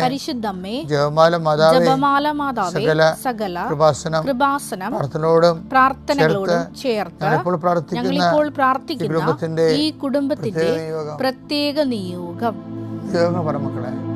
പരിശുദ്ധമ്മേ ജപമാല മാതാവേ ജപമാല മാതാവേ സകല സകല കൃപാസനം കൃപാസനം പ്രാർത്ഥനയോടും പ്രാർത്ഥനകളോടും ചേർത്ത് ഞങ്ങളിപ്പോൾ പ്രാർത്ഥിക്കുന്ന ഞങ്ങളിപ്പോൾ ഈ കുടുംബത്തിന്റെ പ്രത്യേക നിയോഗം. പ്രത്യേക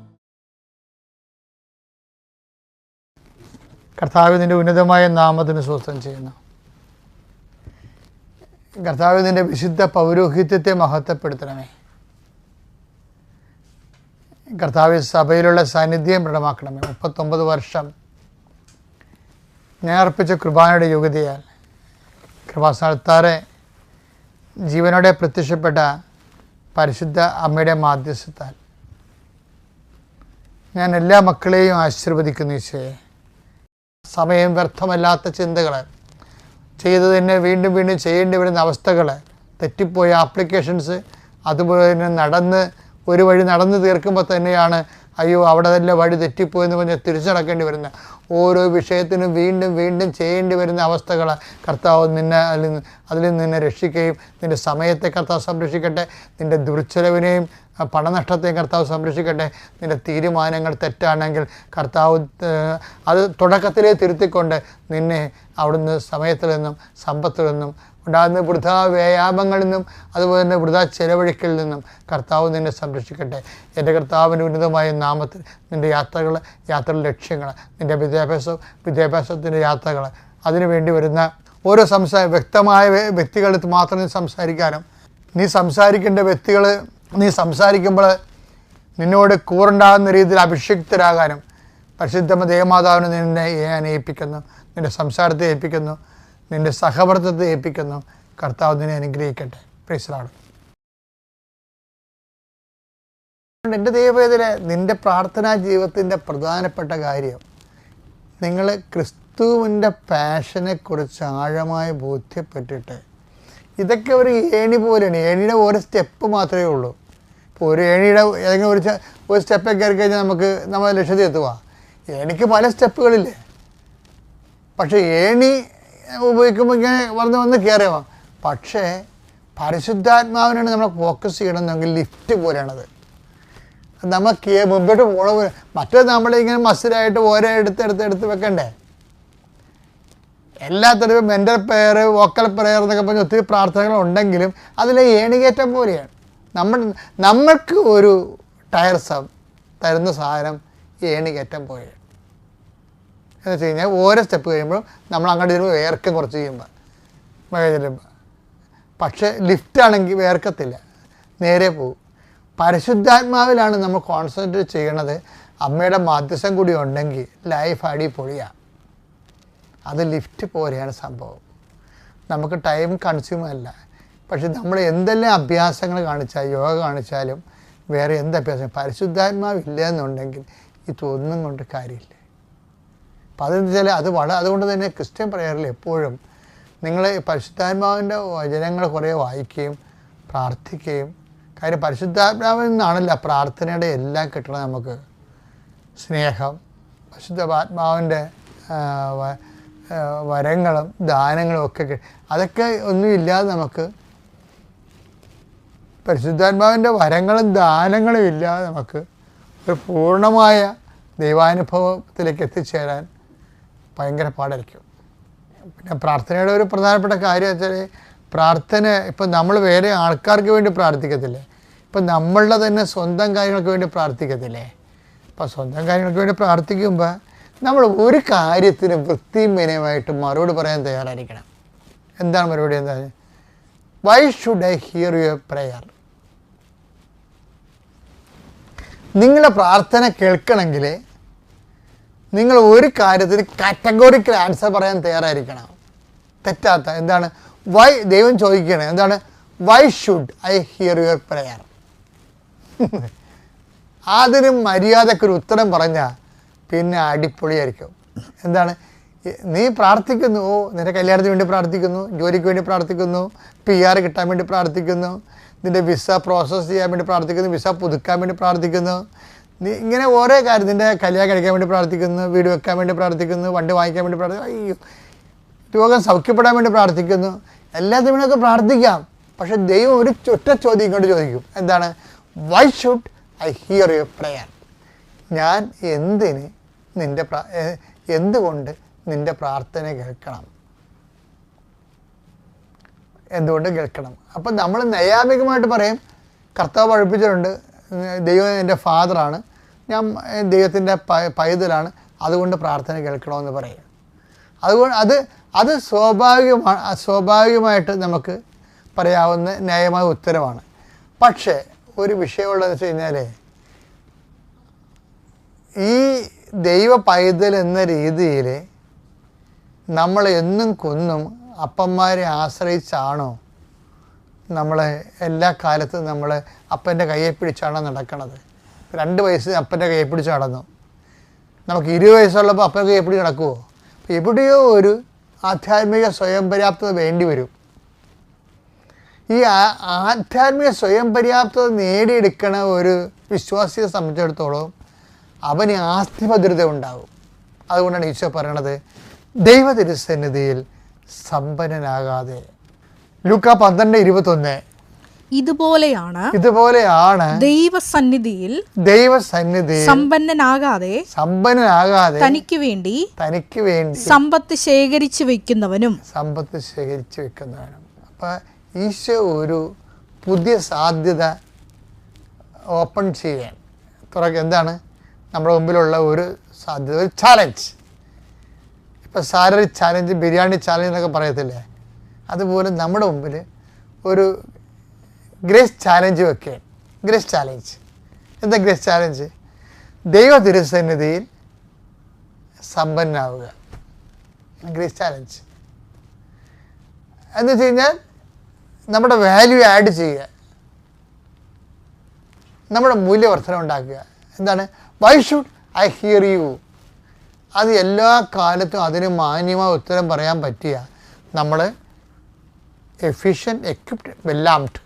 കർത്താവ് നിന്റെ ഉന്നതമായ നാമത്തിന് സ്വസ്ഥം ചെയ്യുന്നു. കർത്താവ് നിന്റെ വിശുദ്ധ പൗരോഹിത്യത്തെ മഹത്വപ്പെടുത്തണമേ. കർത്താവ് സഭയിലുള്ള സാന്നിധ്യം ദൃഢമാക്കണമേ. മുപ്പത്തൊമ്പത് വർഷം ഞാൻ അർപ്പിച്ച കൃപാനയുടെ യോഗ്യതയാൽ കൃപാസ്ഥാനത്താറെ ജീവനോടെ പ്രത്യക്ഷപ്പെട്ട പരിശുദ്ധ അമ്മയുടെ മാധ്യസ്ഥത്താൽ ഞാൻ എല്ലാ മക്കളെയും ആശീർവദിക്കുന്നു ഈശോയെ. സമയം വ്യർത്ഥമല്ലാത്ത ചിന്തകൾ ചെയ്ത് തന്നെ വീണ്ടും വീണ്ടും ചെയ്യേണ്ടി വരുന്ന അവസ്ഥകൾ തെറ്റിപ്പോയ ആപ്ലിക്കേഷൻസ് അതുപോലെ തന്നെ നടന്ന് ഒരു വഴി നടന്ന് തീർക്കുമ്പോൾ തന്നെയാണ് അയ്യോ അവിടെ തന്നെ വഴി തെറ്റിപ്പോയെന്ന് പറഞ്ഞ് തിരിച്ചടക്കേണ്ടി വരുന്ന ഓരോ വിഷയത്തിനും വീണ്ടും വീണ്ടും ചെയ്യേണ്ടി വരുന്ന അവസ്ഥകൾ കർത്താവ് നിന്നെ അതിൽ നിന്ന് അതിൽ നിന്നെ രക്ഷിക്കുകയും നിന്റെ സമയത്തെ കർത്താവ് സംരക്ഷിക്കട്ടെ. നിന്റെ ദുർച്ചലവിനെയും ആ പണനഷ്ടത്തെയും കർത്താവ് സംരക്ഷിക്കട്ടെ. നിന്റെ തീരുമാനങ്ങൾ തെറ്റാണെങ്കിൽ കർത്താവ് അത് തുടക്കത്തിലേ തിരുത്തിക്കൊണ്ട് നിന്നെ അവിടുന്ന് സമയത്തിൽ നിന്നും സമ്പത്തിൽ നിന്നും ഉണ്ടാകുന്ന വൃഥാ വ്യായാമങ്ങളിൽ നിന്നും അതുപോലെ തന്നെ വൃഥാ ചെലവഴിക്കൽ നിന്നും കർത്താവ് നിന്നെ സംരക്ഷിക്കട്ടെ. എന്റെ കർത്താവിന്റെ ഉന്നതമായ നാമത്തിൽ നിന്റെ യാത്രകൾ യാത്രയുടെ ലക്ഷ്യങ്ങൾ നിന്റെ വിദ്യാഭ്യാസം വിദ്യാഭ്യാസത്തിന്റെ യാത്രകൾ അതിനു വേണ്ടി വരുന്ന ഓരോ സംസാര വ്യക്തമായ വ്യക്തികളെടുത്ത് മാത്രം നീ സംസാരിക്കാനും നീ സംസാരിക്കേണ്ട വ്യക്തികൾ നീ സംസാരിക്കുമ്പോൾ നിന്നോട് കൂറുണ്ടാകുന്ന രീതിയിൽ അഭിഷിക്തരാകാനും പരിശുദ്ധമ ദേവമാതാവിനെ നിന്നെ ഞാൻ ഏൽപ്പിക്കുന്നു. നിന്റെ സംസാരത്തെ ഏൽപ്പിക്കുന്നു. നിന്റെ സഹവർത്തത്തെ ഏൽപ്പിക്കുന്നു. കർത്താവ് നിന്നെ അനുഗ്രഹിക്കട്ടെ. പ്രീസലാണ് എന്റെ ദൈവവേദന നിന്റെ പ്രാർത്ഥനാ ജീവിതത്തിന്റെ പ്രധാനപ്പെട്ട കാര്യം നിങ്ങൾ ക്രിസ്തുവിന്റെ പാഷനെക്കുറിച്ച് ആഴമായി ബോധ്യപ്പെട്ടിട്ട് ഇതൊക്കെ ഒരു ഏണി പോലെയാണ്. ഏണിയുടെ ഓരോ സ്റ്റെപ്പ് മാത്രമേ ഉള്ളൂ. ഒരു ഏണിയുടെ ഏതെങ്കിലും ഒരു ഒരു സ്റ്റെപ്പൊക്കെ കയറി കഴിഞ്ഞാൽ നമുക്ക് നമ്മൾ ലക്ഷ്യത്തിൽ എത്തുക. ഏണിക്ക് പല സ്റ്റെപ്പുകളില്ലേ പക്ഷേ ഏണി ഉപയോഗിക്കുമ്പോൾ ഇങ്ങനെ വന്ന് വന്ന് കയറിയവാ പക്ഷേ പരിശുദ്ധാത്മാവിനാണ് നമ്മൾ ഫോക്കസ് ചെയ്യണമെന്നെങ്കിൽ ലിഫ്റ്റ് പോലെയാണത്. നമ്മൾ കേ മുമ്പോട്ട് പോകണ മറ്റേ നമ്മളിങ്ങനെ മസിലായിട്ട് ഓരോ എടുത്ത് എടുത്ത് എടുത്ത് വെക്കണ്ടേ? എല്ലാത്തരം മെന്റൽ പ്രെയർ വോക്കൽ പ്രെയർ എന്നൊക്കെ പറഞ്ഞ് ഒത്തിരി പ്രാർത്ഥനകളുണ്ടെങ്കിലും അതിലെ ഏണികേറ്റം പോലെയാണ്. നമ്മൾ നമ്മൾക്ക് ഒരു ടയർ സബ് തരുന്ന സാധനം ഏണികേറ്റം പോയി. എന്ന് വെച്ച് കഴിഞ്ഞാൽ ഓരോ സ്റ്റെപ്പ് കഴിയുമ്പോഴും നമ്മൾ അങ്ങോട്ട് ചെല്ലുമ്പോൾ വേർക്കും കുറച്ച് ചെയ്യുമ്പോൾ. മഴ ചെല്ലുമ്പോൾ പക്ഷേ ലിഫ്റ്റാണെങ്കിൽ വേർക്കത്തില്ല. നേരെ പോകും. പരിശുദ്ധാത്മാവിലാണ് നമ്മൾ കോൺസെൻട്രേറ്റ് ചെയ്യണത്. അമ്മയുടെ മാധ്യസ്ഥം കൂടി ഉണ്ടെങ്കിൽ ലൈഫ് അടിപൊളിയാണ് അത് ലിഫ്റ്റ് പോലെയാണ് സംഭവം. നമുക്ക് ടൈം കൺസ്യൂം അല്ല. പക്ഷെ നമ്മൾ എന്തെല്ലാം അഭ്യാസങ്ങൾ കാണിച്ചാൽ യോഗ കാണിച്ചാലും വേറെ എന്ത് അഭ്യാസം? പരിശുദ്ധാത്മാവില്ല എന്നുണ്ടെങ്കിൽ ഇതൊന്നും കൊണ്ട് കാര്യമില്ല. അപ്പം അതെന്ന് വെച്ചാൽ അത് വള അതുകൊണ്ട് തന്നെ ക്രിസ്ത്യൻ പ്രയറിൽ എപ്പോഴും നിങ്ങൾ പരിശുദ്ധാത്മാവിന്റെ വചനങ്ങൾ കുറേ വായിക്കുകയും പ്രാർത്ഥിക്കുകയും കാര്യം പരിശുദ്ധാത്മാവിൽ നിന്നാണല്ലോ പ്രാർത്ഥനയുടെ എല്ലാം കിട്ടണം നമുക്ക്. സ്നേഹം പരിശുദ്ധാത്മാവിന്റെ വരങ്ങളും ദാനങ്ങളും ഒക്കെ അതൊക്കെ ഒന്നുമില്ലാതെ നമുക്ക് പരിശുദ്ധാത്മാവിന്റെ വരങ്ങളും ദാനങ്ങളും ഇല്ലാതെ നമുക്ക് ഒരു പൂർണമായ ദൈവാനുഭവത്തിലേക്ക് എത്തിച്ചേരാൻ ഭയങ്കര പാടായിരിക്കും. പിന്നെ പ്രാർത്ഥനയുടെ ഒരു പ്രധാനപ്പെട്ട കാര്യം വെച്ചാൽ പ്രാർത്ഥന ഇപ്പം നമ്മൾ വേറെ ആൾക്കാർക്ക് വേണ്ടി പ്രാർത്ഥിക്കത്തില്ലേ? ഇപ്പം നമ്മളുടെ തന്നെ സ്വന്തം കാര്യങ്ങൾക്ക് വേണ്ടി പ്രാർത്ഥിക്കത്തില്ലേ? അപ്പം സ്വന്തം കാര്യങ്ങൾക്ക് വേണ്ടി പ്രാർത്ഥിക്കുമ്പോൾ നമ്മൾ ഒരു കാര്യത്തിന് വൃത്തിയും വിനയമായിട്ട് മറുപടി പറയാൻ തയ്യാറായിരിക്കണം. എന്താണ് മറുപടി എന്താ why should I hear your prayer നിങ്ങളുടെ പ്രാർത്ഥന കേൾക്കണമെങ്കിൽ നിങ്ങൾ ഒരു കാര്യത്തിന് കാറ്റഗോറിക്കൽ ആൻസർ പറയാൻ തയ്യാറായിരിക്കണം. തെറ്റാത്ത എന്താണ്? വൈ ദൈവം ചോദിക്കണം എന്താണ്? Why should I hear your prayer അതിന് മര്യാദക്കൊരു ഉത്തരം പറഞ്ഞാൽ പിന്നെ അടിപൊളിയായിരിക്കും. എന്താണ്? നീ പ്രാർത്ഥിക്കുന്നു. നിന്റെ കല്യാണത്തിന് വേണ്ടി പ്രാർത്ഥിക്കുന്നു. ജോലിക്ക് വേണ്ടി പ്രാർത്ഥിക്കുന്നു. പി ആർ കിട്ടാൻ വേണ്ടി പ്രാർത്ഥിക്കുന്നു. നിന്റെ വിസ പ്രോസസ്സ് ചെയ്യാൻ വേണ്ടി പ്രാർത്ഥിക്കുന്നു. വിസ പുതുക്കാൻ വേണ്ടി പ്രാർത്ഥിക്കുന്നു. നീ ഇങ്ങനെ ഓരോ കാര്യം നിന്റെ കല്യാണം കഴിക്കാൻ വേണ്ടി പ്രാർത്ഥിക്കുന്നു. വീട് വെക്കാൻ വേണ്ടി പ്രാർത്ഥിക്കുന്നു. വണ്ടി വാങ്ങിക്കാൻ വേണ്ടി പ്രാർത്ഥിക്കുന്നു. അയ്യോ. രോഗം സൗഖ്യപ്പെടാൻ വേണ്ടി പ്രാർത്ഥിക്കുന്നു. എല്ലാത്തിനും വേണ്ടിയൊക്കെ പ്രാർത്ഥിക്കാം. പക്ഷെ ദൈവം ഒരു ഒറ്റ ചോദ്യം കൊണ്ട് ചോദിക്കും. എന്താണ്? Why should I hear your prayer ഞാൻ എന്തിന് നിന്റെ എന്തുകൊണ്ട് നിന്റെ പ്രാർത്ഥന കേൾക്കണം. എന്തുകൊണ്ട് കേൾക്കണം? അപ്പം നമ്മൾ നൈയാമികമായിട്ട് പറയും കർത്താവ് പഠിപ്പിച്ചിട്ടുണ്ട് ദൈവം എന്റെ ഫാദറാണ് ഞാൻ ദൈവത്തിന്റെ പൈതലാണ് അതുകൊണ്ട് പ്രാർത്ഥന കേൾക്കണമെന്ന് പറയും. അതുകൊണ്ട് അത് അത് സ്വാഭാവികമാണ് സ്വാഭാവികമായിട്ട് നമുക്ക് പറയാവുന്ന ന്യായമായ ഉത്തരമാണ്. പക്ഷേ ഒരു വിഷയമുള്ളതെന്ന് വെച്ച് കഴിഞ്ഞാൽ ഈ ദൈവ പൈതൽ എന്ന രീതിയിൽ നമ്മൾ എന്നും കൊന്നും അപ്പന്മാരെ ആശ്രയിച്ചാണോ നമ്മളെ എല്ലാ കാലത്തും നമ്മൾ അപ്പന്റെ കയ്യെ പിടിച്ചാണോ നടക്കണത്? രണ്ട് വയസ്സ് അപ്പന്റെ കയ്യെ പിടിച്ച് നടന്നു. നമുക്ക് ഇരുപത് വയസ്സുള്ളപ്പോൾ അപ്പന്റെ കയ്യെ പിടിച്ച് നടക്കുമോ എവിടെയോ ഒരു ആധ്യാത്മിക സ്വയം പര്യാപ്തത വേണ്ടി വരും. ഈ ആധ്യാത്മിക സ്വയം പര്യാപ്തത നേടിയെടുക്കണ ഒരു വിശ്വാസിയെ സംബന്ധിച്ചിടത്തോളം അവന് ആസ്തിഭദ്രത ഉണ്ടാകും അതുകൊണ്ടാണ് ഈശോ പറയണത് ദൈവ തിരുസന്നിധിയിൽ സമ്പന്നനാകാതെ. ലൂക്ക പന്ത്രണ്ട് ഇരുപത്തൊന്ന്. ഇതുപോലെയാണ് ഇതുപോലെയാണ് ദൈവസന്നിധിയിൽ ദൈവസന്നിധി സമ്പന്നനാകാതെ സമ്പന്നനാകാതെ തനിക്ക് വേണ്ടി തനിക്ക് വേണ്ടി സമ്പത്ത് ശേഖരിച്ചു വെക്കുന്നവനും സമ്പത്ത് ശേഖരിച്ചു വെക്കുന്നവനും. അപ്പൊ ഈശോ ഒരു പുതിയ സാധ്യത ഓപ്പൺ ചെയ്യാൻ. തുറക്ക എന്താണ്? നമ്മുടെ മുമ്പിലുള്ള ഒരു സാധ്യത ഒരു ചാലഞ്ച് ഇപ്പം സാലറി ചാലഞ്ച് ബിരിയാണി ചാലഞ്ച് എന്നൊക്കെ പറയത്തില്ലേ? അതുപോലെ നമ്മുടെ മുമ്പിൽ ഒരു ഗ്രേസ് ചാലഞ്ച് ഒക്കെ ഗ്രേസ് ചാലഞ്ച്. എന്താ ഗ്രേസ് ചാലഞ്ച്? ദൈവ തിരുസന്നിധിയിൽ സമ്പന്നാവുക. Grace challenge. എന്ന് വെച്ച് കഴിഞ്ഞാൽ നമ്മുടെ വാല്യൂ ആഡ് ചെയ്യുക. നമ്മുടെ മൂല്യവർദ്ധന ഉണ്ടാക്കുക. എന്താണ്? Why should I hear you അത് എല്ലാ കാലത്തും അതിന് മാന്യമായ ഉത്തരം പറയാൻ പറ്റിയ നമ്മൾ എഫിഷ്യൻ എക്യുപ്ഡ് വെല്ലാംഡ്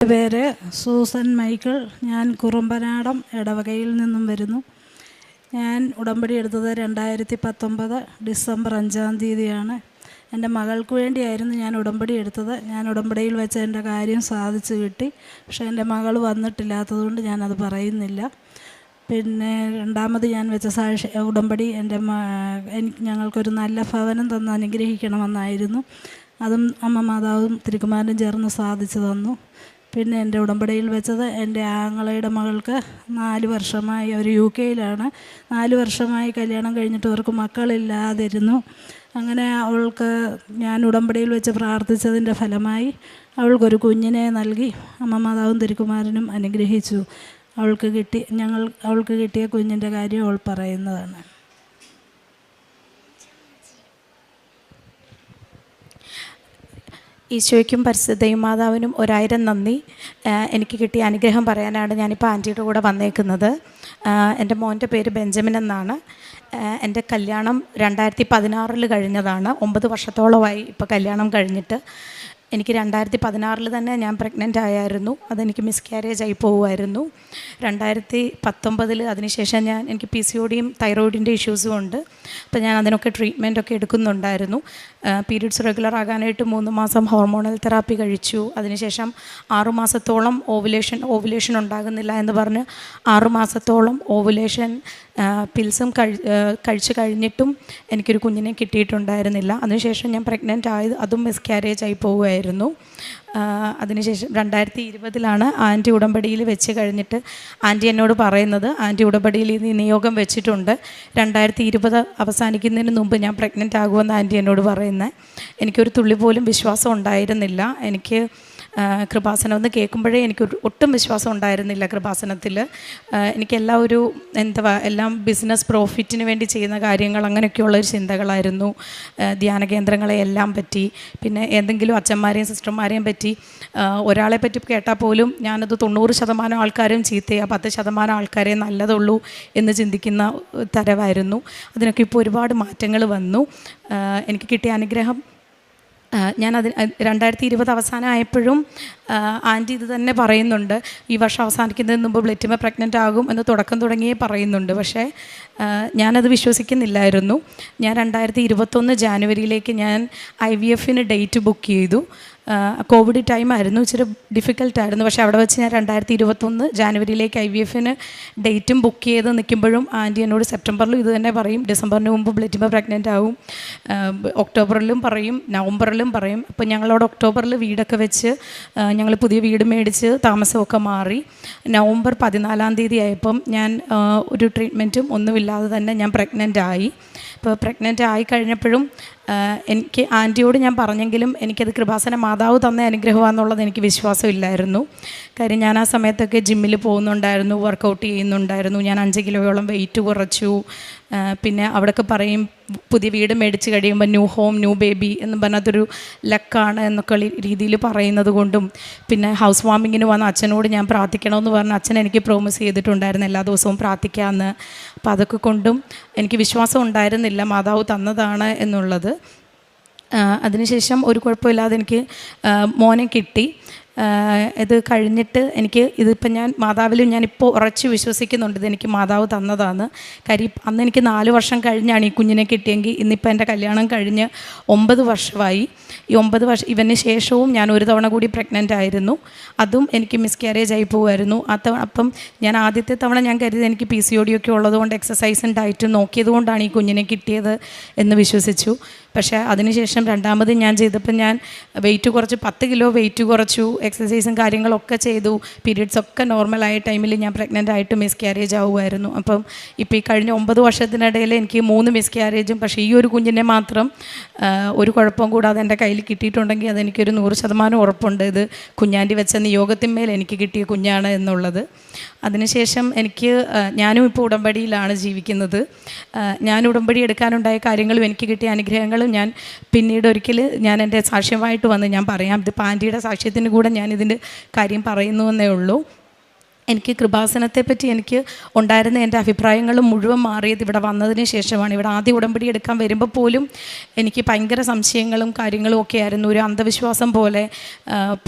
എന്റെ പേര് സൂസൻ മൈക്കിൾ. ഞാൻ കുറുമ്പനാടം ഇടവകയിൽ നിന്നും വരുന്നു. ഞാൻ ഉടമ്പടി എടുത്തത് രണ്ടായിരത്തി പത്തൊമ്പത് ഡിസംബർ അഞ്ചാം തീയതിയാണ്. എന്റെ മകൾക്ക് വേണ്ടിയായിരുന്നു ഞാൻ ഉടമ്പടി എടുത്തത്. ഞാൻ ഉടമ്പടിയിൽ വെച്ച് എന്റെ കാര്യം സാധിച്ചു കിട്ടി. പക്ഷേ എന്റെ മകൾ വന്നിട്ടില്ലാത്തതുകൊണ്ട് ഞാനത് പറയുന്നില്ല. പിന്നെ രണ്ടാമത് ഞാൻ വെച്ച സാക്ഷി ഉടമ്പടി എന്റെ എനിക്ക് ഞങ്ങൾക്കൊരു നല്ല ഭവനം തന്ന് അനുഗ്രഹിക്കണമെന്നായിരുന്നു. അതും അമ്മ മാതാവും തിരുക്കുമാരനും ചേർന്ന് സാധിച്ചു തന്നു. പിന്നെ എന്റെ ഉടമ്പടിയിൽ വെച്ചത് എന്റെ ആങ്ങളയുടെ മകൾക്ക് നാല് വർഷമായി അവർ യു കെയിലാണ്. നാല് വർഷമായി കല്യാണം കഴിഞ്ഞിട്ട് അവർക്ക് മക്കളില്ലാതിരുന്നു. അങ്ങനെ അവൾക്ക് ഞാൻ ഉടമ്പടിയിൽ വെച്ച് പ്രാർത്ഥിച്ചതിന്റെ ഫലമായി അവൾക്കൊരു കുഞ്ഞിനെ നൽകി അമ്മ മാതാവും തിരുക്കുമാരനും അനുഗ്രഹിച്ചു. അവൾക്ക് കിട്ടി ഞങ്ങൾ അവൾക്ക് കിട്ടിയ കുഞ്ഞിന്റെ കാര്യം അവൾ പറയുന്നതാണ്. ഈശോയ്ക്കും പരിസ്ഥിതിയും മാതാവിനും ഒരായിരം നന്ദി. എനിക്ക് കിട്ടിയ അനുഗ്രഹം പറയാനാണ് ഞാനിപ്പോൾ ആന്റിയുടെ കൂടെ വന്നേക്കുന്നത്. എന്റെ മോന്റെ പേര് ബെഞ്ചമിൻ എന്നാണ്. എന്റെ കല്യാണം രണ്ടായിരത്തി പതിനാറിൽ കഴിഞ്ഞതാണ്. ഒമ്പത് വർഷത്തോളമായി ഇപ്പോൾ കല്യാണം കഴിഞ്ഞിട്ട്. എനിക്ക് രണ്ടായിരത്തി പതിനാറിൽ തന്നെ ഞാൻ പ്രഗ്നന്റ് ആയായിരുന്നു. അതെനിക്ക് മിസ്കാരേജ് ആയി പോവുമായിരുന്നു. രണ്ടായിരത്തി പത്തൊമ്പതിൽ അതിനുശേഷം ഞാൻ എനിക്ക് പി സി ഒടിയും തൈറോയിഡിന്റെ ഇഷ്യൂസും ഉണ്ട്. അപ്പോൾ ഞാൻ അതിനൊക്കെ ട്രീറ്റ്മെന്റ് ഒക്കെ എടുക്കുന്നുണ്ടായിരുന്നു. പീരീഡ്സ് റെഗുലർ ആകാനായിട്ട് മൂന്ന് മാസം ഹോർമോണൽ തെറാപ്പി കഴിച്ചു. അതിനുശേഷം ആറുമാസത്തോളം ഓവുലേഷൻ ഓവുലേഷൻ ഉണ്ടാകുന്നില്ല എന്ന് പറഞ്ഞ് ആറുമാസത്തോളം ഓവുലേഷൻ പിൽസും കഴി കഴിച്ചു കഴിഞ്ഞിട്ടും എനിക്കൊരു കുഞ്ഞിനെ കിട്ടിയിട്ടുണ്ടായിരുന്നില്ല. അതിനുശേഷം ഞാൻ പ്രഗ്നന്റ് ആയത് അതും മിസ്കാരേജ് ആയി പോവുമായിരുന്നു അതിനുശേഷം രണ്ടായിരത്തി ഇരുപതിലാണ് ആന്റി ഉടമ്പടിയിൽ വെച്ച് കഴിഞ്ഞിട്ട് ആന്റി എന്നോട് പറയുന്നത് ആന്റി ഉടമ്പടിയിൽ ഈ നിയോഗം വെച്ചിട്ടുണ്ട്. രണ്ടായിരത്തി ഇരുപത് അവസാനിക്കുന്നതിന് മുമ്പ് ഞാൻ പ്രഗ്നന്റ് ആകുമെന്ന് ആന്റി എന്നോട് പറയുന്നത് എനിക്കൊരു തുള്ളി പോലും വിശ്വാസം ഉണ്ടായിരുന്നില്ല. എനിക്ക് കൃപാസനം. എന്ന് കേൾക്കുമ്പോഴേ എനിക്ക് ഒട്ടും വിശ്വാസം ഉണ്ടായിരുന്നില്ല കൃപാസനത്തിൽ. എനിക്കെല്ലാം ഒരു എന്താ എല്ലാം ബിസിനസ് പ്രോഫിറ്റിന് വേണ്ടി ചെയ്യുന്ന കാര്യങ്ങൾ അങ്ങനെയൊക്കെയുള്ള ഒരു ചിന്തകളായിരുന്നു. ധ്യാന കേന്ദ്രങ്ങളെ എല്ലാം പറ്റി പിന്നെ എന്തെങ്കിലും അച്ഛന്മാരെയും സിസ്റ്റർമാരെയും പറ്റി ഒരാളെ പറ്റി കേട്ടാൽ പോലും ഞാനത് തൊണ്ണൂറ് ശതമാനം ആൾക്കാരും ചീത്തയാ പത്ത് ശതമാനം ആൾക്കാരെ നല്ലതുള്ളൂ എന്ന് ചിന്തിക്കുന്ന തരമായിരുന്നു അതിനൊക്കെ ഇപ്പോൾ ഒരുപാട് മാറ്റങ്ങൾ വന്നു. എനിക്ക് കിട്ടിയ അനുഗ്രഹം ഞാൻ അതിന് രണ്ടായിരത്തി ഇരുപത് അവസാനമായപ്പോഴും ആന്റി ഇത് തന്നെ പറയുന്നുണ്ട്. ഈ വർഷം അവസാനിക്കുന്നതിന് മുമ്പ് ബ്ലെറ്റിമ പ്രഗ്നന്റ് ആകും എന്ന് തുടക്കം തുടങ്ങിയേ പറയുന്നുണ്ട്. പക്ഷേ ഞാനത് വിശ്വസിക്കുന്നില്ലായിരുന്നു. ഞാൻ രണ്ടായിരത്തി ഇരുപത്തൊന്ന് ജാനുവരിയിലേക്ക് ഞാൻ ഐ വി എഫിന് ഡേറ്റ് ബുക്ക് ചെയ്തു. കോവിഡ് ടൈം ആയിരുന്നു. ഇച്ചിരി ഡിഫിക്കൽട്ടായിരുന്നു പക്ഷേ അവിടെ വെച്ച് ഞാൻ രണ്ടായിരത്തി ഇരുപത്തൊന്ന് ജാനുവരിയിലേക്ക് ഐ വി എഫിന് ഡേറ്റും ബുക്ക് ചെയ്ത് നിൽക്കുമ്പോഴും ആന്റി എന്നോട് സെപ്റ്റംബറിലും ഇത് തന്നെ പറയും. ഡിസംബറിന് മുമ്പ് ബ്ലറ്റിമ പ്രഗ്നന്റ് ആവും. ഒക്ടോബറിലും പറയും. നവംബറിലും പറയും. അപ്പോൾ ഞങ്ങളവിടെ ഒക്ടോബറിൽ വീടൊക്കെ വെച്ച് ഞങ്ങൾ പുതിയ വീട് മേടിച്ച് താമസമൊക്കെ മാറി. നവംബർ പതിനാലാം തീയതി ആയപ്പം ഞാൻ ഒരു ട്രീറ്റ്മെന്റും ഒന്നുമില്ലാതെ തന്നെ ഞാൻ പ്രഗ്നന്റ് ആയി. ഇപ്പോൾ പ്രഗ്നന്റ് ആയി കഴിഞ്ഞപ്പോഴും എനിക്ക് ആന്റിയോട് ഞാൻ പറഞ്ഞെങ്കിലും എനിക്കത് കൃപാസന മാതാവ് തന്ന അനുഗ്രഹമാണെന്നുള്ളത് എനിക്ക് വിശ്വാസമില്ലായിരുന്നു. കാര്യം ഞാൻ ആ സമയത്തൊക്കെ ജിമ്മിൽ പോകുന്നുണ്ടായിരുന്നു വർക്കൗട്ട് ചെയ്യുന്നുണ്ടായിരുന്നു. ഞാൻ അഞ്ച് കിലോയോളം വെയിറ്റ് കുറച്ചു. പിന്നെ അവിടെയൊക്കെ പറയും പുതിയ വീട് മേടിച്ച് കഴിയുമ്പോൾ ന്യൂ ഹോം ന്യൂ ബേബി എന്ന് പറഞ്ഞതൊരു ലക്കാണ് എന്നൊക്കെ രീതിയിൽ പറയുന്നത് കൊണ്ടും പിന്നെ ഹൗസ് വാമിങ്ങിന് വന്ന അച്ഛനോട് ഞാൻ പ്രാർത്ഥിക്കണമെന്ന് പറഞ്ഞ അച്ഛൻ എനിക്ക് പ്രോമിസ് ചെയ്തിട്ടുണ്ടായിരുന്നു എല്ലാ ദിവസവും പ്രാർത്ഥിക്കാമെന്ന് അപ്പോൾ അതൊക്കെ കൊണ്ടും എനിക്ക് വിശ്വാസം ഉണ്ടായിരുന്നില്ല മാതാവ് തന്നതാണ് എന്നുള്ളത്. അതിനുശേഷം ഒരു കുഴപ്പമില്ലാതെ എനിക്ക് മോനെ കിട്ടി. ഇത് കഴിഞ്ഞിട്ട് എനിക്ക് ഇതിപ്പോൾ ഞാൻ മാതാവിലും ഞാനിപ്പോൾ ഉറച്ച് വിശ്വസിക്കുന്നുണ്ട് ഇതെനിക്ക് മാതാവ് തന്നതാണ്. കാര്യം അന്ന് എനിക്ക് നാല് വർഷം കഴിഞ്ഞാണ് ഈ കുഞ്ഞിനെ കിട്ടിയെങ്കിൽ ഇന്നിപ്പോൾ എന്റെ കല്യാണം കഴിഞ്ഞ് ഒമ്പത് വർഷമായി. ഈ ഒമ്പത് വർഷം ഇവന് ശേഷവും ഞാൻ ഒരു തവണ കൂടി പ്രഗ്നന്റ് ആയിരുന്നു. അതും എനിക്ക് മിസ്കാരേജ് ആയി പോകുമായിരുന്നു. ആ തവണ അപ്പം ഞാൻ ആദ്യത്തെ തവണ ഞാൻ കരുതി എനിക്ക് പി സി ഒ ഒക്കെ ഉള്ളതുകൊണ്ട് എക്സസൈസും ഡയറ്റും നോക്കിയത് കൊണ്ടാണ് ഈ കുഞ്ഞിനെ കിട്ടിയത് എന്ന് വിശ്വസിച്ചു. പക്ഷേ അതിനുശേഷം രണ്ടാമത് ഞാൻ ചെയ്തപ്പോൾ ഞാൻ വെയിറ്റ് കുറച്ച് പത്ത് കിലോ വെയിറ്റ് കുറച്ചു. എക്സസൈസും കാര്യങ്ങളൊക്കെ ചെയ്തു. പീരീഡ്സ് ഒക്കെ നോർമലായ ടൈമിൽ ഞാൻ പ്രഗ്നന്റ് ആയിട്ട് മിസ് ക്യാരേജ് ആവുമായിരുന്നു. അപ്പം ഇപ്പോൾ ഈ കഴിഞ്ഞ ഒമ്പത് വർഷത്തിനിടയിൽ എനിക്ക് മൂന്ന് മിസ് ക്യാരേജും പക്ഷേ ഈ ഒരു കുഞ്ഞിനെ മാത്രം ഒരു കുഴപ്പം കൂടാതെ എന്റെ കയ്യിൽ കിട്ടിയിട്ടുണ്ടെങ്കിൽ അതെനിക്കൊരു നൂറ് ശതമാനം ഉറപ്പുണ്ട്. ഇത് കുഞ്ഞാന്റെ വെച്ച നിയോഗത്തിന്മേൽ എനിക്ക് കിട്ടിയ കുഞ്ഞാണ് എന്നുള്ളത്. അതിനുശേഷം എനിക്ക് ഞാനും ഇപ്പോൾ ഉടമ്പടിയിലാണ് ജീവിക്കുന്നത്. ഞാൻ ഉടമ്പടി എടുക്കാനുണ്ടായ കാര്യങ്ങളും എനിക്ക് കിട്ടിയ അനുഗ്രഹങ്ങളും ഞാൻ പിന്നീട് ഒരിക്കൽ ഞാൻ എന്റെ സാക്ഷ്യമായിട്ട് വന്ന് ഞാൻ പറയാം ഇത് പാന്റിയുടെ സാക്ഷ്യത്തിന് കൂടെ ഞാൻ ഇതിന്റെ കാര്യം പറയുന്നു എന്നേ ഉള്ളൂ. എനിക്ക് കൃപാസനത്തെപ്പറ്റി എനിക്ക് ഉണ്ടായിരുന്ന എന്റെ അഭിപ്രായങ്ങൾ മുഴുവൻ മാറിയത് ഇവിടെ വന്നതിന് ശേഷമാണ്. ഇവിടെ ആദ്യ ഉടമ്പടി എടുക്കാൻ വരുമ്പോൾ പോലും എനിക്ക് ഭയങ്കര സംശയങ്ങളും കാര്യങ്ങളും ഒക്കെ ആയിരുന്നു. ഒരു അന്ധവിശ്വാസം പോലെ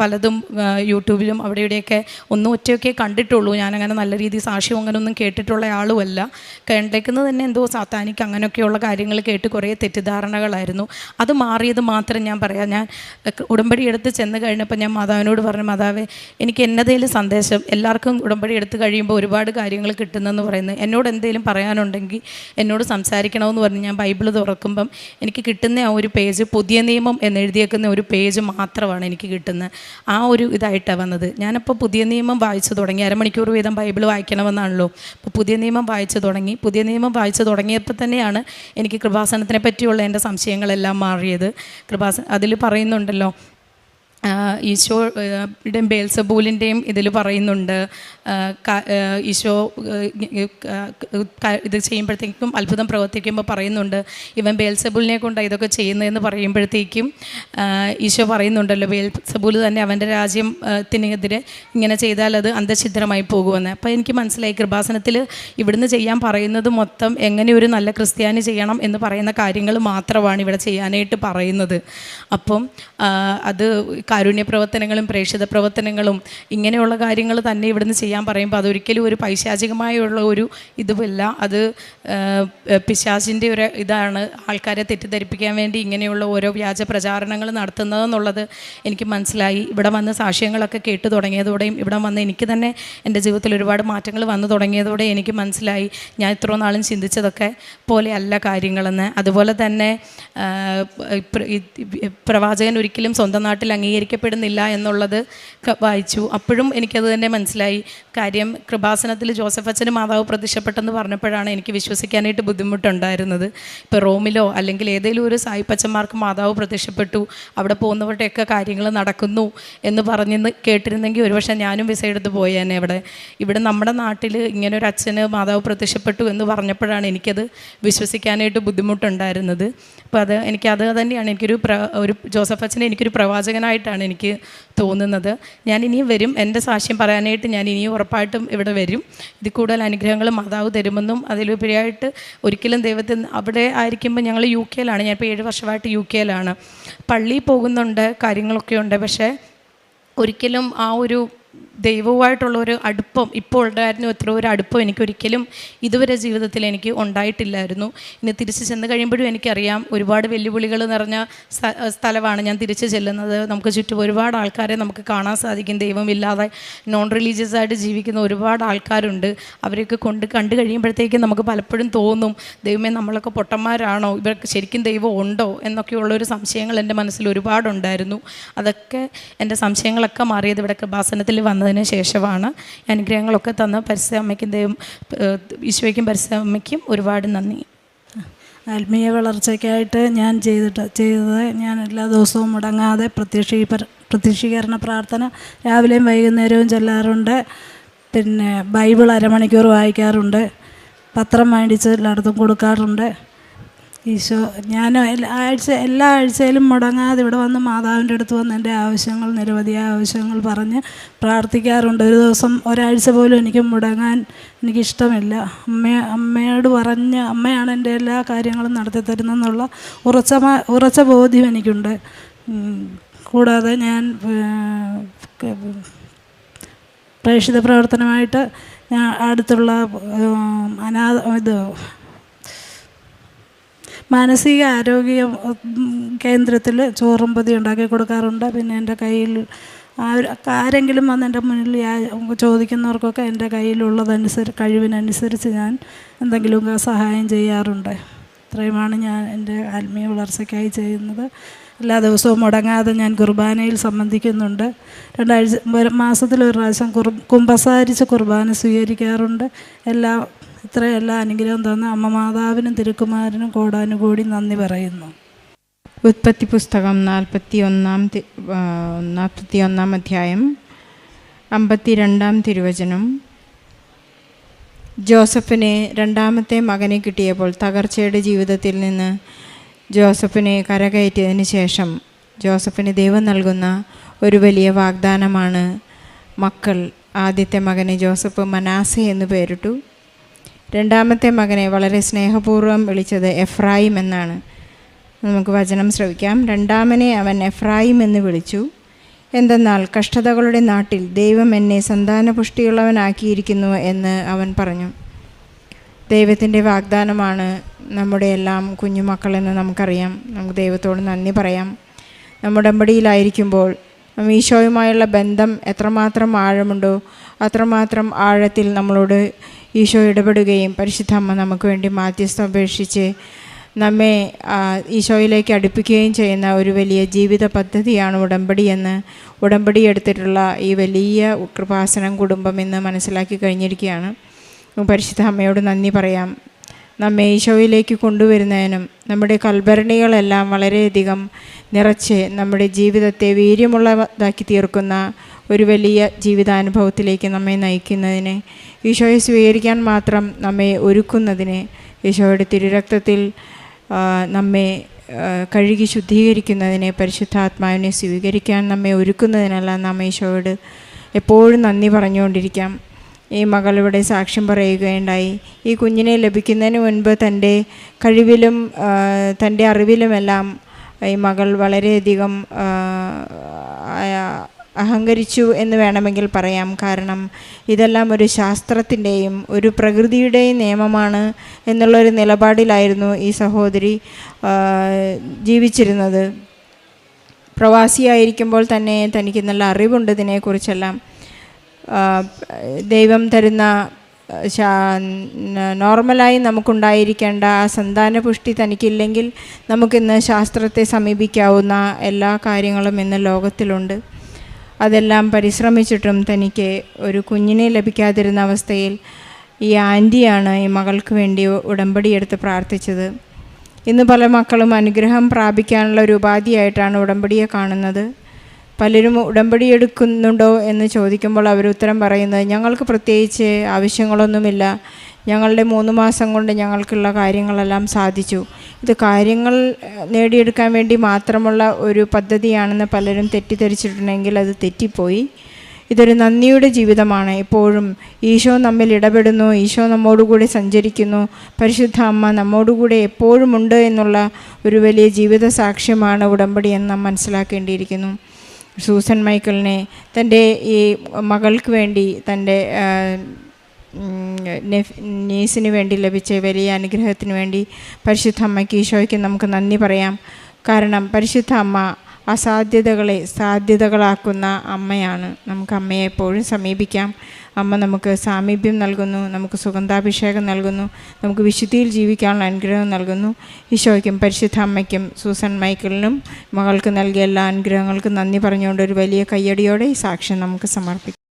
പലതും യൂട്യൂബിലും അവിടെ ഇവിടെയൊക്കെ ഒന്നും ഒറ്റയൊക്കെ കണ്ടിട്ടുള്ളൂ. ഞാനങ്ങനെ നല്ല രീതിയിൽ സാക്ഷ്യം അങ്ങനെ ഒന്നും കേട്ടിട്ടുള്ള ആളുമല്ല. കണ്ടേക്കുന്നത് തന്നെ എന്തോ സാത്താനിക്ക് അങ്ങനെയൊക്കെയുള്ള കാര്യങ്ങൾ കേട്ട് കുറേ തെറ്റിദ്ധാരണകളായിരുന്നു. അത് മാറിയത് മാത്രം ഞാൻ പറയാം. ഞാൻ ഉടമ്പടി എടുത്ത് ചെന്ന് കഴിഞ്ഞപ്പോൾ ഞാൻ മാതാവിനോട് പറഞ്ഞു മാതാവേ എനിക്ക് എന്നതേലും സന്ദേശം എല്ലാവർക്കും ഉടമ്പടി എടുത്തു കഴിയുമ്പോൾ ഒരുപാട് കാര്യങ്ങൾ കിട്ടുന്നെന്ന് പറയുന്നത്. എന്നോട് എന്തെങ്കിലും പറയാനുണ്ടെങ്കിൽ എന്നോട് സംസാരിക്കണമെന്ന് പറഞ്ഞ് ഞാൻ ബൈബിൾ തുറക്കുമ്പം എനിക്ക് കിട്ടുന്ന ആ ഒരു പേജ് പുതിയ നിയമം എന്നെഴുതിയേക്കുന്ന ഒരു പേജ് മാത്രമാണ് എനിക്ക് കിട്ടുന്നത്. ആ ഒരു ഇതായിട്ടാണ് വന്നത്. ഞാനപ്പോൾ പുതിയ നിയമം വായിച്ചു തുടങ്ങി. അരമണിക്കൂർ വീതം ബൈബിൾ വായിക്കണമെന്നാണല്ലോ. അപ്പോൾ പുതിയ നിയമം വായിച്ചു തുടങ്ങി. പുതിയ നിയമം വായിച്ചു തുടങ്ങിയപ്പോൾ തന്നെയാണ് എനിക്ക് കൃപാസനത്തിനെ പറ്റിയുള്ള എന്റെ സംശയങ്ങളെല്ലാം മാറിയത്. കൃപാസന അതിൽ പറയുന്നുണ്ടല്ലോ ആ, ഈശോയുടെയും ബേൽസബൂലിന്റെയും ഇതിൽ പറയുന്നുണ്ട്. ഈശോ ഇത് ചെയ്യുമ്പോഴത്തേക്കും അത്ഭുതം പ്രവർത്തിക്കുമ്പോൾ പറയുന്നുണ്ട് ഇവൻ ബേൽസബൂലിനെ കൊണ്ട് ഇതൊക്കെ ചെയ്യുന്നതെന്ന് പറയുമ്പോഴത്തേക്കും ഈശോ പറയുന്നുണ്ടല്ലോ ബേൽസബൂൽ തന്നെ അവന്റെ രാജ്യത്തിനെതിരെ ഇങ്ങനെ ചെയ്താൽ അത് അന്തഛിദ്രമായി പോകുമെന്ന്. അപ്പോൾ എനിക്ക് മനസ്സിലായി കൃപാസനത്തിൽ ഇവിടുന്ന് ചെയ്യാൻ പറയുന്നത് മൊത്തം എങ്ങനെ ഒരു നല്ല ക്രിസ്ത്യാനി ചെയ്യണം എന്ന് പറയുന്ന കാര്യങ്ങൾ മാത്രമാണ് ഇവിടെ ചെയ്യാനായിട്ട് പറയുന്നത്. അപ്പം അത് കാരുണ്യ പ്രവർത്തനങ്ങളും പ്രേക്ഷിത പ്രവർത്തനങ്ങളും ഇങ്ങനെയുള്ള കാര്യങ്ങൾ തന്നെ ഇവിടുന്ന് ചെയ്യാൻ പറയുമ്പോൾ അതൊരിക്കലും ഒരു പൈശാചികമായുള്ള ഒരു ഇതുമല്ല. അത് പിശാചിന്റെ ഒരു ഇതാണ് ആൾക്കാരെ തെറ്റിദ്ധരിപ്പിക്കാൻ വേണ്ടി ഇങ്ങനെയുള്ള ഓരോ വ്യാജ പ്രചാരണങ്ങൾ നടത്തുന്നതെന്നുള്ളത് എനിക്ക് മനസ്സിലായി. ഇവിടെ വന്ന് സാക്ഷ്യങ്ങളൊക്കെ കേട്ട് തുടങ്ങിയതോടെയും ഇവിടെ വന്ന് എനിക്ക് തന്നെ എന്റെ ജീവിതത്തിൽ ഒരുപാട് മാറ്റങ്ങൾ വന്നു തുടങ്ങിയതോടെ എനിക്ക് മനസ്സിലായി. ഞാൻ ഇത്രയോ നാളും ചിന്തിച്ചതൊക്കെ പോലെയല്ല കാര്യങ്ങളെന്ന്. അതുപോലെ തന്നെ പ്രവാചകൻ ഒരിക്കലും സ്വന്തം നാട്ടിൽ അംഗീകരിക്കപ്പെടുന്നില്ല എന്നുള്ളത് വായിച്ചു. അപ്പോഴും എനിക്കത് തന്നെ മനസ്സിലായി. കാര്യം കൃപാസനത്തിൽ ജോസഫ് അച്ഛന് മാതാവ് പ്രത്യക്ഷപ്പെട്ടെന്ന് പറഞ്ഞപ്പോഴാണ് എനിക്ക് വിശ്വസിക്കാനായിട്ട് ബുദ്ധിമുട്ടുണ്ടായിരുന്നത്. ഇപ്പോൾ റോമിലോ അല്ലെങ്കിൽ ഏതെങ്കിലും ഒരു സായിപ്പച്ചന്മാർക്ക് മാതാവ് പ്രത്യക്ഷപ്പെട്ടു അവിടെ പോകുന്നവരുടെയൊക്കെ കാര്യങ്ങൾ നടക്കുന്നു എന്ന് പറഞ്ഞെന്ന് കേട്ടിരുന്നെങ്കിൽ ഒരുപക്ഷെ ഞാനും വിസ എടുത്ത് പോയേനെ അവിടെ. ഇവിടെ നമ്മുടെ നാട്ടിൽ ഇങ്ങനെ ഒരു അച്ഛന് മാതാവ് പ്രത്യക്ഷപ്പെട്ടു എന്ന് പറഞ്ഞപ്പോഴാണ് എനിക്കത് വിശ്വസിക്കാനായിട്ട് ബുദ്ധിമുട്ടുണ്ടായിരുന്നത്. അപ്പോൾ അത് എനിക്കത് തന്നെയാണ് എനിക്കൊരു പ്ര ഒരു ജോസഫ് അച്ഛനെ എനിക്കൊരു പ്രവാചകനായിട്ടാണ് എനിക്ക് തോന്നുന്നത്. ഞാൻ ഇനിയും വരും. എന്റെ സാക്ഷ്യം പറയാനായിട്ട് ഞാൻ ഇനിയും ഉറപ്പായിട്ടും ഇവിടെ വരും. ഇതിൽ കൂടുതൽ അനുഗ്രഹങ്ങൾ മാതാവ് തരുമെന്നും അതിലുപരിയായിട്ട് ഒരിക്കലും ദൈവത്തിൽ അവിടെ ആയിരിക്കുമ്പോൾ ഞങ്ങൾ യു കെയിലാണ്. ഞാൻ ഇപ്പോൾ ഏഴ് വർഷമായിട്ട് യു കെയിലാണ്. പള്ളിയിൽ പോകുന്നുണ്ട് കാര്യങ്ങളൊക്കെ ഉണ്ട് പക്ഷേ ഒരിക്കലും ആ ഒരു ദൈവവുമായിട്ടുള്ള ഒരു അടുപ്പം ഇപ്പോൾ ഉണ്ടായിരുന്നു എത്ര ഒരു അടുപ്പം എനിക്കൊരിക്കലും ഇതുവരെ ജീവിതത്തിൽ എനിക്ക് ഉണ്ടായിട്ടില്ലായിരുന്നു. ഇനി തിരിച്ച് ചെന്ന് കഴിയുമ്പോഴും എനിക്കറിയാം ഒരുപാട് വെല്ലുവിളികൾ നിറഞ്ഞ സ്ഥ- സ്ഥലമാണ് ഞാൻ തിരിച്ച് ചെല്ലുന്നത്. നമുക്ക് ചുറ്റും ഒരുപാട് ആൾക്കാരെ നമുക്ക് കാണാൻ സാധിക്കും. ദൈവമില്ലാതെ നോൺ റിലീജിയസ് ആയിട്ട് ജീവിക്കുന്ന ഒരുപാട് ആൾക്കാരുണ്ട്. അവരെയൊക്കെ കൊണ്ട് കണ്ടു കഴിയുമ്പോഴത്തേക്കും നമുക്ക് പലപ്പോഴും തോന്നും ദൈവമേ നമ്മളൊക്കെ പൊട്ടന്മാരാണോ? ഇവർക്ക് ശരിക്കും ദൈവം ഉണ്ടോ? എന്നൊക്കെയുള്ളൊരു സംശയങ്ങൾ എന്റെ മനസ്സിൽ ഒരുപാടുണ്ടായിരുന്നു. അതൊക്കെ എന്റെ സംശയങ്ങളൊക്കെ മാറിയത് ഇവിടെ കൃപാസനത്തിൽ വന്നതിന് ശേഷമാണ് അനുഗ്രഹങ്ങളൊക്കെ തന്ന പരിസ്ഥിതി അമ്മയ്ക്കും ദൈവം ഈശോയ്ക്കും പരിസ്ഥിതി അമ്മയ്ക്കും ഒരുപാട് നന്ദി. ആത്മീയ വളർച്ചയ്ക്കായിട്ട് ഞാൻ ചെയ്തിട്ട് ചെയ്തത് ഞാൻ എല്ലാ ദിവസവും മുടങ്ങാതെ പ്രത്യക്ഷീ പ്രത്യക്ഷീകരണ പ്രാർത്ഥന രാവിലെയും വൈകുന്നേരവും ചെല്ലാറുണ്ട്. പിന്നെ ബൈബിൾ അരമണിക്കൂർ വായിക്കാറുണ്ട്. പത്രം മേടിച്ച് എല്ലായിടത്തും കൊടുക്കാറുണ്ട്. ഈശോ ഞാൻ ആഴ്ച എല്ലാ ആഴ്ചയിലും മുടങ്ങാതെ ഇവിടെ വന്ന് മാതാവിന്റെ അടുത്ത് വന്ന് എന്റെ ആവശ്യങ്ങൾ നിരവധി ആവശ്യങ്ങൾ പറഞ്ഞ് പ്രാർത്ഥിക്കാറുണ്ട്. ഒരു ദിവസം ഒരാഴ്ച പോലും എനിക്ക് മുടങ്ങാൻ എനിക്കിഷ്ടമില്ല. അമ്മ അമ്മയോട് പറഞ്ഞ് അമ്മയാണ് എന്റെ എല്ലാ കാര്യങ്ങളും നടത്തി തരുന്നതെന്നുള്ള ഉറച്ച ഉറച്ച ബോധ്യം എനിക്കുണ്ട്. കൂടാതെ ഞാൻ പ്രേക്ഷിത പ്രവർത്തനമായിട്ട് ഞാൻ അടുത്തുള്ള അനാഥ ഇത് മാനസിക ആരോഗ്യ കേന്ദ്രത്തിൽ ചോറും പൊതി ഉണ്ടാക്കി കൊടുക്കാറുണ്ട്. പിന്നെ എന്റെ കയ്യിൽ ആരെങ്കിലും വന്ന് എന്റെ മുന്നിൽ ചോദിക്കുന്നവർക്കൊക്കെ എന്റെ കയ്യിലുള്ളതനുസരിച്ച് കഴിവിനനുസരിച്ച് ഞാൻ എന്തെങ്കിലുമൊക്കെ സഹായം ചെയ്യാറുണ്ട്. ഇത്രയുമാണ് ഞാൻ എന്റെ ആത്മീയ വളർച്ചയ്ക്കായി ചെയ്യുന്നത്. എല്ലാ ദിവസവും മുടങ്ങാതെ ഞാൻ കുർബാനയിൽ സംബന്ധിക്കുന്നുണ്ട്. രണ്ടാഴ്ച ഒരു മാസത്തിലൊരു പ്രാവശ്യം കുർ കുമ്പസാരിച്ച് കുർബാന സ്വീകരിക്കാറുണ്ട്. എല്ലാ ഇത്ര എല്ലാ അനുഗ്രഹം തന്ന അമ്മ മാതാവിനും തിരുക്കുമാരനും കോടാനുകൂടി നന്ദി പറയുന്നു. ഉത്പത്തി പുസ്തകം നാൽപ്പത്തി ഒന്നാം നാൽപ്പത്തി ഒന്നാം അധ്യായം അമ്പത്തി രണ്ടാം തിരുവചനം. ജോസഫിനെ രണ്ടാമത്തെ മകനെ കിട്ടിയപ്പോൾ തകർച്ചയുടെ ജീവിതത്തിൽ നിന്ന് ജോസഫിനെ കരകയറ്റിയതിന് ശേഷം ജോസഫിന് ദൈവം നൽകുന്ന ഒരു വലിയ വാഗ്ദാനമാണ് മക്കൾ ആദ്യത്തെ മകനെ ജോസഫ് മനാസെ എന്ന് പേരിട്ടു. രണ്ടാമത്തെ മകനെ വളരെ സ്നേഹപൂർവം വിളിച്ചത് എഫ്രായിം എന്നാണ്. നമുക്ക് വചനം ശ്രവിക്കാം. രണ്ടാമനെ അവൻ എഫ്രായിം എന്ന് വിളിച്ചു. എന്തെന്നാൽ കഷ്ടതകളുടെ നാട്ടിൽ ദൈവം എന്നെ സന്താനപുഷ്ടിയുള്ളവനാക്കിയിരിക്കുന്നു എന്ന് അവൻ പറഞ്ഞു. ദൈവത്തിന്റെ വാഗ്ദാനമാണ് നമ്മുടെ എല്ലാം കുഞ്ഞുമക്കളെന്ന് നമുക്കറിയാം. നമുക്ക് ദൈവത്തോട് നന്ദി പറയാം. നമ്മുടെ അമ്പടിയിലായിരിക്കുമ്പോൾ ഈശോയുമായുള്ള ബന്ധം എത്രമാത്രം ആഴമുണ്ടോ അത്രമാത്രം ആഴത്തിൽ നമ്മളോട് ഈശോ ഇടപെടുകയും പരിശുദ്ധ അമ്മ നമുക്ക് വേണ്ടി മാധ്യസ്ഥം അപേക്ഷിച്ച് നമ്മെ ഈശോയിലേക്ക് അടുപ്പിക്കുകയും ചെയ്യുന്ന ഒരു വലിയ ജീവിത പദ്ധതിയാണ് ഉടമ്പടി എന്ന് ഉടമ്പടി എടുത്തിട്ടുള്ള ഈ വലിയ കൃപാസനം കുടുംബം എന്ന് മനസ്സിലാക്കി കഴിഞ്ഞിരിക്കുകയാണ്. പരിശുദ്ധ അമ്മയോട് നന്ദി പറയാം. നമ്മെ ഈശോയിലേക്ക് കൊണ്ടുവരുന്നതിനും നമ്മുടെ കൽഭരണികളെല്ലാം വളരെയധികം നിറച്ച് നമ്മുടെ ജീവിതത്തെ വീര്യമുള്ളതാക്കി തീർക്കുന്ന ഒരു വലിയ ജീവിതാനുഭവത്തിലേക്ക് നമ്മെ നയിക്കുന്നതിനെ. ഈശോയെ സ്വീകരിക്കാൻ മാത്രം നമ്മെ ഒരുക്കുന്നതിനെ ഈശോയുടെ തിരുരക്തത്തിൽ നമ്മെ കഴുകി ശുദ്ധീകരിക്കുന്നതിനെ പരിശുദ്ധാത്മാവിനെ സ്വീകരിക്കാൻ നമ്മെ ഒരുക്കുന്നതിനെല്ലാം നാം ഈശോയോട് എപ്പോഴും നന്ദി പറഞ്ഞുകൊണ്ടിരിക്കാം. ഈ മകളിവിടെ സാക്ഷ്യം പറയുകയുണ്ടായി. ഈ കുഞ്ഞിനെ ലഭിക്കുന്നതിന് മുൻപ് തന്റെ കഴിവിലും തന്റെ അറിവിലുമെല്ലാം ഈ മകൾ വളരെയധികം അഹങ്കരിച്ചു എന്ന് വേണമെങ്കിൽ പറയാം. കാരണം ഇതെല്ലാം ഒരു ശാസ്ത്രത്തിന്റെയും ഒരു പ്രകൃതിയുടെയും നിയമമാണ് എന്നുള്ളൊരു നിലപാടിലായിരുന്നു ഈ സഹോദരി ജീവിച്ചിരുന്നത്. പ്രവാസിയായിരിക്കുമ്പോൾ തന്നെ തനിക്ക് നല്ല അറിവുണ്ട് ഇതിനെക്കുറിച്ചെല്ലാം. ദൈവം തരുന്ന നോർമലായി നമുക്കുണ്ടായിരിക്കേണ്ട ആ സന്താനപുഷ്ടി തനിക്കില്ലെങ്കിൽ നമുക്കിന്ന് ശാസ്ത്രത്തെ സമീപിക്കാവുന്ന എല്ലാ കാര്യങ്ങളും ഇന്ന് ലോകത്തിലുണ്ട്. അതെല്ലാം പരിശ്രമിച്ചിട്ടും തനിക്ക് ഒരു കുഞ്ഞിനെ ലഭിക്കാതിരുന്ന അവസ്ഥയിൽ ഈ ആന്റിയാണ് ഈ മകൾക്ക് വേണ്ടി ഉടമ്പടിയെടുത്ത് പ്രാർത്ഥിച്ചത്. ഇന്ന് പല മക്കളും അനുഗ്രഹം പ്രാപിക്കാനുള്ള ഒരു ഉപാധിയായിട്ടാണ് ഉടമ്പടിയെ കാണുന്നത്. പലരും ഉടമ്പടി എടുക്കുന്നുണ്ടോ എന്ന് ചോദിക്കുമ്പോൾ അവർ ഉത്തരം പറയുന്നത് ഞങ്ങൾക്ക് പ്രത്യേകിച്ച് ആവശ്യങ്ങളൊന്നുമില്ല. ഞങ്ങളുടെ മൂന്ന് മാസം കൊണ്ട് ഞങ്ങൾക്കുള്ള കാര്യങ്ങളെല്ലാം സാധിച്ചു. ഇത് കാര്യങ്ങൾ നേടിയെടുക്കാൻ വേണ്ടി മാത്രമുള്ള ഒരു പദ്ധതിയാണെന്ന് പലരും തെറ്റിദ്ധരിച്ചിട്ടുണ്ടെങ്കിൽ അത് തെറ്റിപ്പോയി. ഇതൊരു നന്ദിയുടെ ജീവിതമാണ്. എപ്പോഴും ഈശോ നമ്മിൽ ഇടപെടുന്നു ഈശോ നമ്മോടുകൂടെ സഞ്ചരിക്കുന്നു. പരിശുദ്ധ അമ്മ നമ്മോടുകൂടെ എപ്പോഴും ഉണ്ട് എന്നുള്ള ഒരു വലിയ ജീവിത സാക്ഷ്യമാണ് ഉടമ്പടി എന്ന് നാം മനസ്സിലാക്കേണ്ടിയിരിക്കുന്നു. സൂസൻ മൈക്കിളിനെ തന്റെ ഈ മകൾക്ക് വേണ്ടി തന്റെ നീസിന് വേണ്ടി ലഭിച്ച വലിയ അനുഗ്രഹത്തിന് വേണ്ടി പരിശുദ്ധ അമ്മയ്ക്ക് ഈശോയ്ക്ക് നമുക്ക് നന്ദി പറയാം. കാരണം പരിശുദ്ധ അമ്മ അസാധ്യതകളെ സാധ്യതകളാക്കുന്ന അമ്മയാണ്. നമുക്ക് അമ്മയെ എപ്പോഴും സമീപിക്കാം. അമ്മ നമുക്ക് സാമീപ്യം നൽകുന്നു നമുക്ക് സുഗന്ധാഭിഷേകം നൽകുന്നു നമുക്ക് വിശുദ്ധിയിൽ ജീവിക്കാനുള്ള അനുഗ്രഹം നൽകുന്നു. ഈശോയ്ക്കും പരിശുദ്ധ അമ്മയ്ക്കും സൂസൻ മൈക്കിളിനും മകൾക്ക് നൽകിയ എല്ലാ അനുഗ്രഹങ്ങൾക്കും നന്ദി പറഞ്ഞുകൊണ്ട് ഒരു വലിയ കയ്യടിയോടെ ഈ സാക്ഷ്യം നമുക്ക് സമർപ്പിക്കാം.